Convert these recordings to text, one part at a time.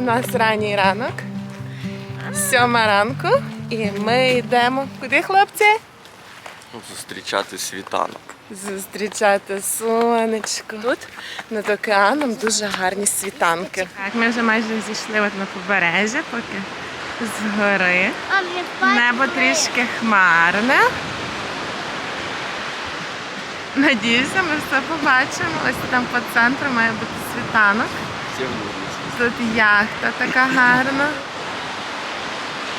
У нас ранній ранок, сьома ранку, і ми йдемо. Куди, хлопці? Зустрічати світанок. Зустрічати сонечко. Тут над океаном дуже гарні світанки. Так, ми вже майже зійшли от на побережжя, поки згори. Небо трішки хмарне. Надіюся, ми все побачимо. Ось там по центру має бути світанок. Тут яхта така гарна.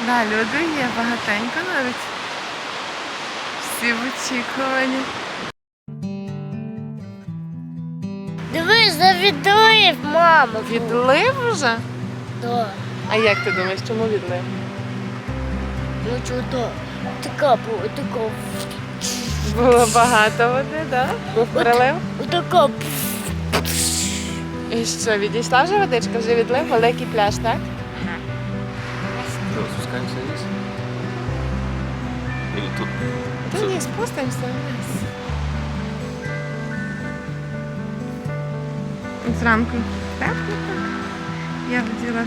Да, люди є багатенько навіть. Всі в очікуванні. Дивись, завідує мама. Відлив вже? Да. А як ти думаєш, чому відлив? Ну чудо. Така була, така. Було багато води, так? Був прилив. Така. І що, відійшла вже водичка, вже відлив, великий пляж, так? Що, спускаємося вниз? Или тут? Та ні, спустимося вниз. Зранку тепло так. Я вділа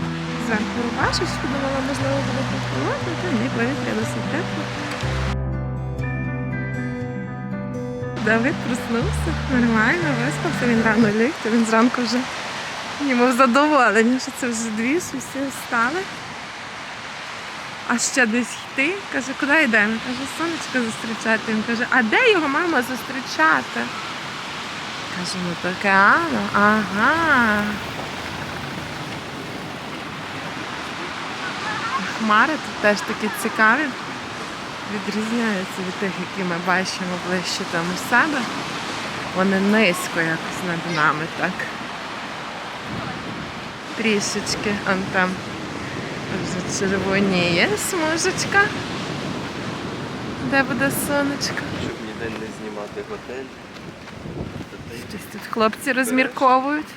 зранку рубашечку, думала, можливо, буде прохолодно, та ні, повітря досить тепло. Давид проснувся, нормально, виспався, він рано ліг, він зранку вже йому задоволення, що це вже дві, що всі встали. А ще десь йти. Каже, куди йдемо? Каже, сонечко зустрічати. Він каже, а де його мама зустрічати? Каже, ну то океану. Ага. Хмари тут теж такі цікаві. Відрізняються від тих, які ми бачимо ближче там у себе. Вони низько якось над нами так. Трішечки. Он там вже червоніє смужечка. Де буде сонечко? Щоб ніде не знімати готель. Щось тут хлопці розмірковують.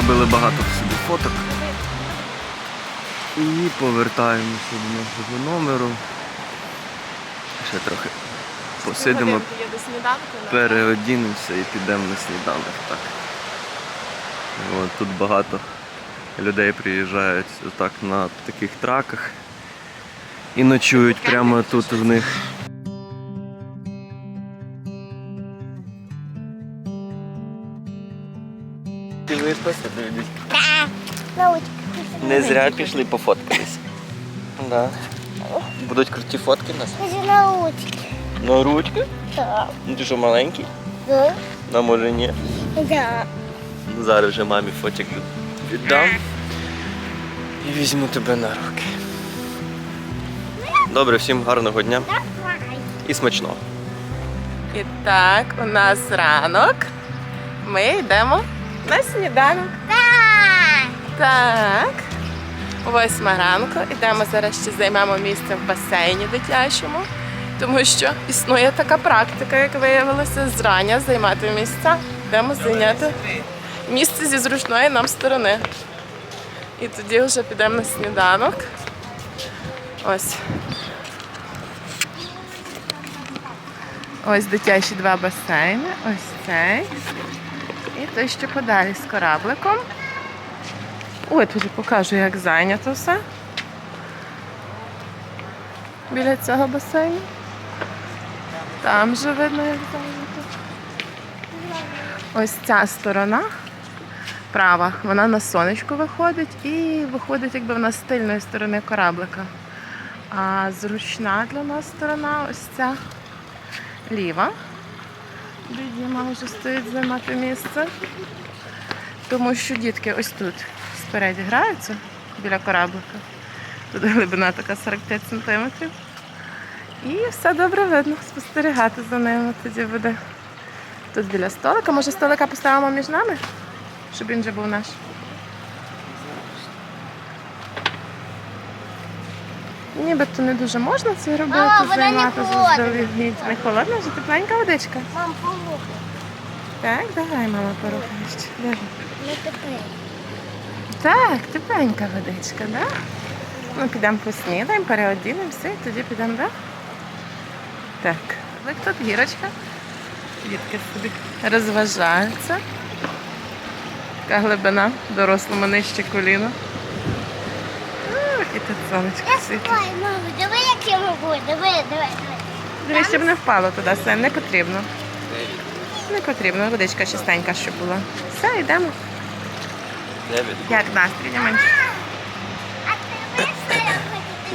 Наробили багато собі фоток. І повертаємося до нашого номеру. Ще трохи посидимо, переодінемося і підемо на сніданок. Так. От, тут багато людей приїжджають так на таких траках і ночують прямо тут в них. Не зря пішли пофоткались. Да. Будуть круті фотки у нас. Скажи научки. На ручки? Да. Ну ти що маленький? Да. А може ні. Да. Ну, Зараз вже мамі фотик віддам. І візьму тебе на руки. Добре, всім гарного дня і смачного. І так, у нас ранок. Ми йдемо На сніданок. Так. Восьма ранку. Ідемо зараз ще займемо місце в басейні дитячому, тому що існує така практика, як виявилося, зрання займати місця. Йдемо зайняти місце зі зручної нам сторони. І тоді вже підемо на сніданок. Ось. Ось дитячі два басейни. Ось цей. І той, що подалі з корабликом. Ой, тобі покажу, як зайнято все. Біля цього басейну. Там же видно, як зайнято. Ось ця сторона права, вона на сонечко виходить і виходить якби вона з тильної сторони кораблика. А зручна для нас сторона ось ця ліва. Діма вже стоїть займати місце. Тому що дітки ось тут спереді граються біля кораблика. Тут глибина така 45 сантиметрів. І все добре видно. Спостерігати за ними тоді буде. Тут біля столика. Може столика поставимо між нами? Щоб він вже був наш. Нібито не дуже можна це робити, Мама, займати холодна. заздалегідь. Не холодна, вже тепленька водичка. Мам, помогай. Так, давай, мама, порухай ще. Давай. Не тепер. Так, тепленька водичка, да? Ну, підемо поснідаємо, переодінемося і тоді підемо, да? Так. Ось тут гірочка. Дітки собі розважаються. Така глибина дорослому нижче коліна. Ох, і тут сонечко світить. Ой, диви, як я можу. Диви, диви, диви. Дивись, щоб не впало туди, все, не потрібно. Не потрібно, водичка чистенька, щоб була. Все, йдемо. Як настрій, хочу.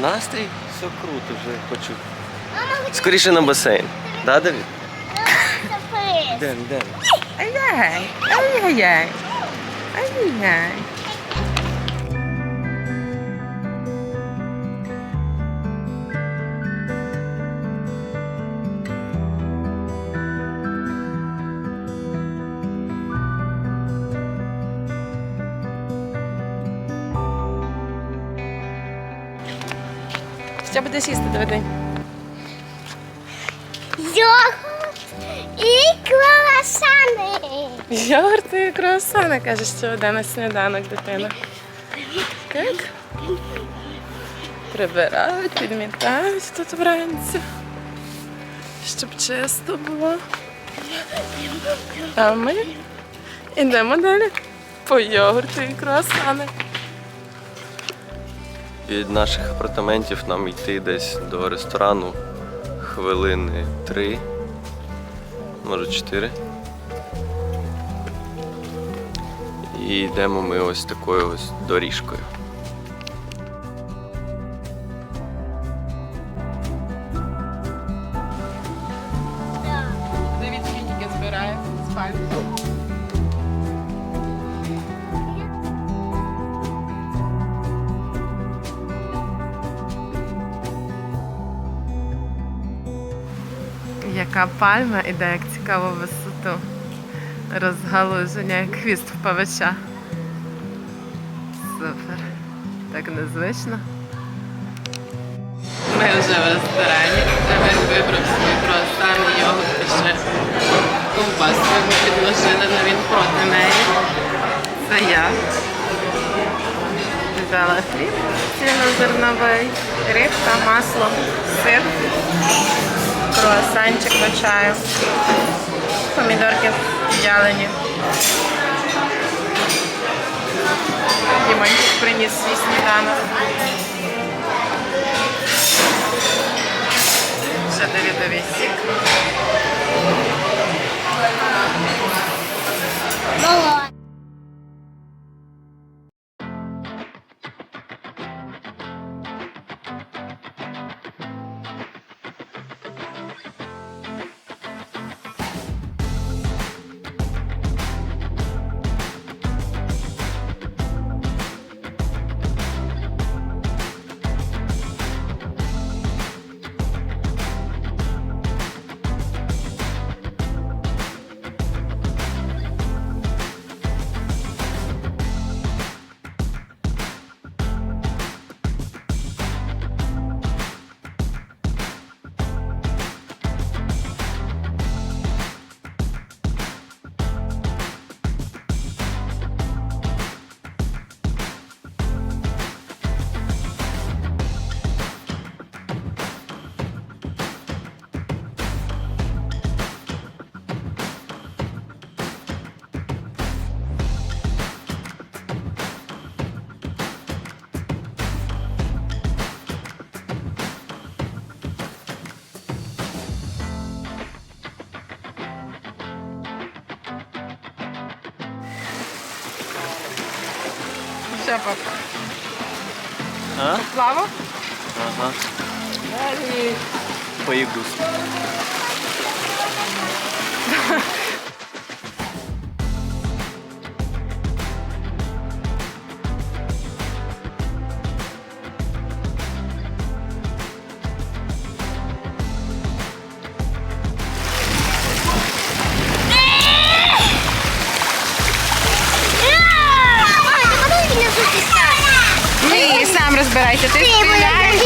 Настрій? Все круто, вже хочу. Скоріше на басейн. Да, Давід? Йдемо, йдемо. Ай-яй, ай-яй-яй. Ай-яй. Що будеш їсти, Давиди? Йогурт і круасани. Йогурти і круасани, каже, що веде на сніданок дитина. Так. Прибирають, підмітають тут вранці. Щоб чисто було. А ми йдемо далі по йогурти і круасани. Від наших апартаментів нам йти десь до ресторану хвилини три, може чотири. І йдемо ми ось такою ось доріжкою. Дивіться, тільки збирає спальню. Яка пальма іде, як цікаво висоту. Розгалуження, як хвіст в павича. Супер. Так незвично. Ми вже в ресторані. Давид вибрав свій круасан, йогурт ще ковбаску йому підложили, але він проти неї. Це я. Взяла хліб цільнозерновий, рибка, масло, сир, круасанчик до чаю, помідорки в'ялені. Дімончик приніс свій сніданок. Ще Давідовий сік. Мама. Що, папа? А? Плавав? Ага. Поеду Мама, Розбирайся. Ти стріляєш.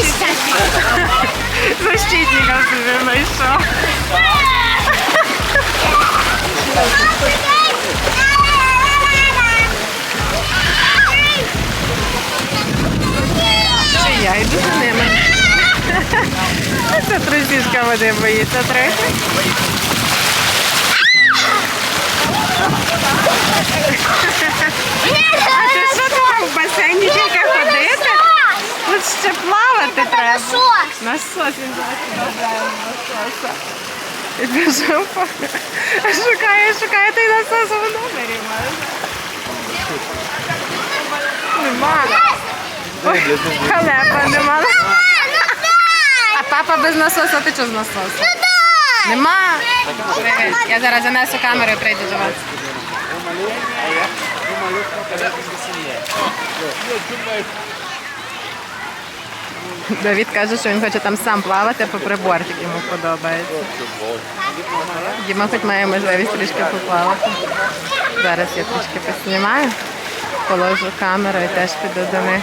Защитника собі знайшов. Чи я йду за ними. Це трусішка води боїться трохи. А ти що там в басейні тільки ходити? Тут ще плавати треба. Насос. Насос він. І пішов. Шукає, шукає той насос в номері. Нема. Ой, халепа нема. А папа без насоса, ти що з насосом? Нема. Я зараз занесу камеру і прийду до вас. Давід каже, що він хоче там сам плавати, по приборці йому подобається. Діма хоч має можливість трішки поплавати. Зараз я трішки поснімаю, положу камеру і теж піду до них.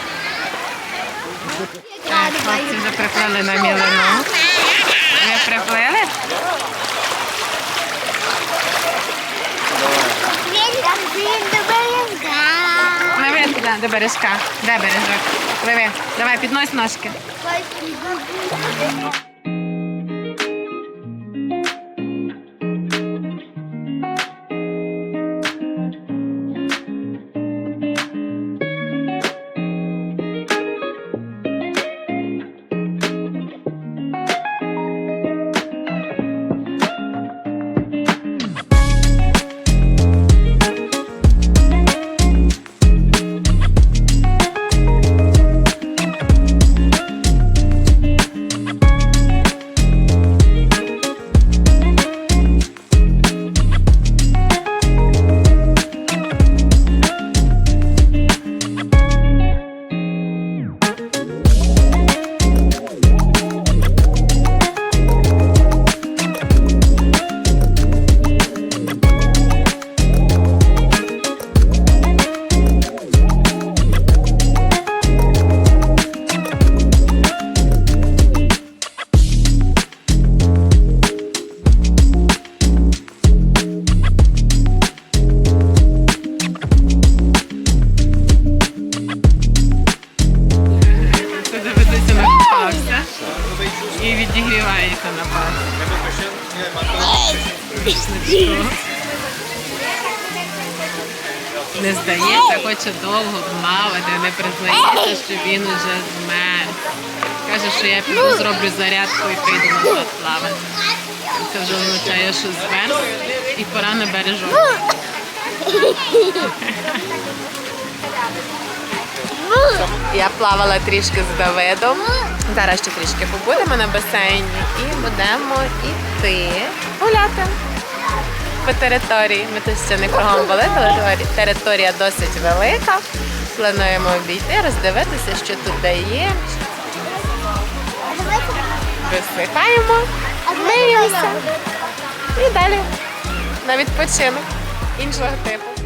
Хлопці вже приплили на мілину. Ви приплили? Він там він до березка. Пливи туди, до бережка. Де бережок? Пливи. Давай, піднось ножки. І відігрівається на базі. Не здається, хоче довго плавати, не признається, що він уже змерз. Каже, що я піду зроблю зарядку і прийду назад плавати. Це вже означає, що змерз і пора на бережок. Я плавала трішки з Давидом. Зараз ще трішки побудемо на басейні і будемо йти гуляти по території. Ми тут ще не кругом були, але територія досить велика. Плануємо обійти, роздивитися, що тут є. Висихаємо, миємося і далі на відпочинок іншого типу.